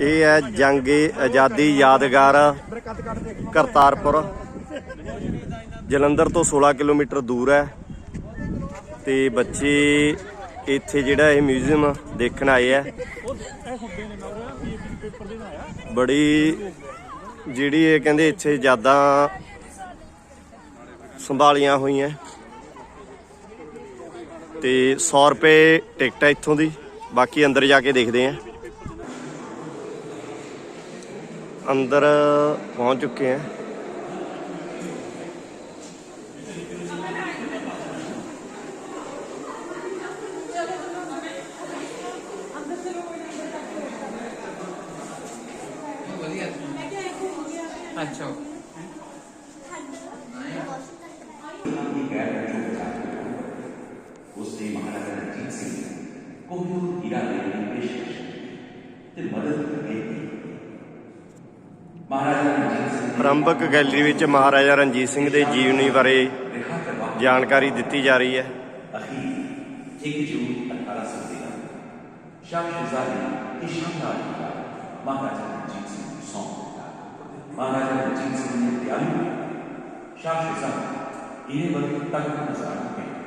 ਇਹ ਹੈ ਜੰਗੇ ਆਜ਼ਾਦੀ ਯਾਦਗਾਰ, ਕਰਤਾਰਪੁਰ। ਜਲੰਧਰ ਤੋਂ 16 ਕਿਲੋਮੀਟਰ ਦੂਰ ਹੈ। ਤੇ ਬੱਚੇ ਇੱਥੇ ਜਿਹੜਾ ਇਹ ਮਿਊਜ਼ੀਅਮ ਦੇਖਣ ਆਏ ਆ ਬੜੀ ਜਿਹੜੀ ਇਹ ਕਹਿੰਦੇ ਇੱਥੇ ਯਾਦਾਂ ਸੰਭਾਲੀਆਂ ਹੋਈਆਂ। ਤੇ 100 ਰੁਪਏ ਟਿਕਟ ਹੈ ਇੱਥੋਂ ਦੀ। ਬਾਕੀ ਅੰਦਰ ਜਾ ਕੇ ਦੇਖਦੇ ਆਂ ਅੰਦਰ ਪਹੁੰਚ ਚੁੱਕੇ ਆਂ ਅੱਛਾ ਕੋਹਿਨੂਰ ਹੀਰਾ ਲੈਣ ਦੀ ਪੇਸ਼ਕਸ਼ ਤੇ ਮਦਦ ਕੀਤੀ ਮਹਾਰਾਜਾ ਗੈਲਰੀ ਵਿੱਚ ਮਹਾਰਾਜਾ ਰਣਜੀਤ ਸਿੰਘ ਦੇ ਜੀਵਨੀ ਬਾਰੇ ਜਾਣਕਾਰੀ ਦਿੱਤੀ ਜਾ ਰਹੀ ਹੈ। ਅਖੀਰ 1 ਜੂਨ 1813 ਸ਼ਾਹ ਸ਼ਹਿਜ਼ਾਦੀ ਦੀ ਸ਼ਾਨਦਾਰ ਮਹਾਰਾਜਾ ਰਣਜੀਤ ਸਿੰਘ ਨੂੰ ਸੌਂਪ ਮਹਾਰਾਜਾ ਰਣਜੀਤ ਸਿੰਘ ਨੇ ਦਿਆਲੂ ਸ਼ਾਹ ਸ਼ਹਿਜ਼ਾਦੀ ਇਹਨੇ ਬੜੀ ਤਗੜਾ ਨਜ਼ਾਰਾ ਪੇਸ਼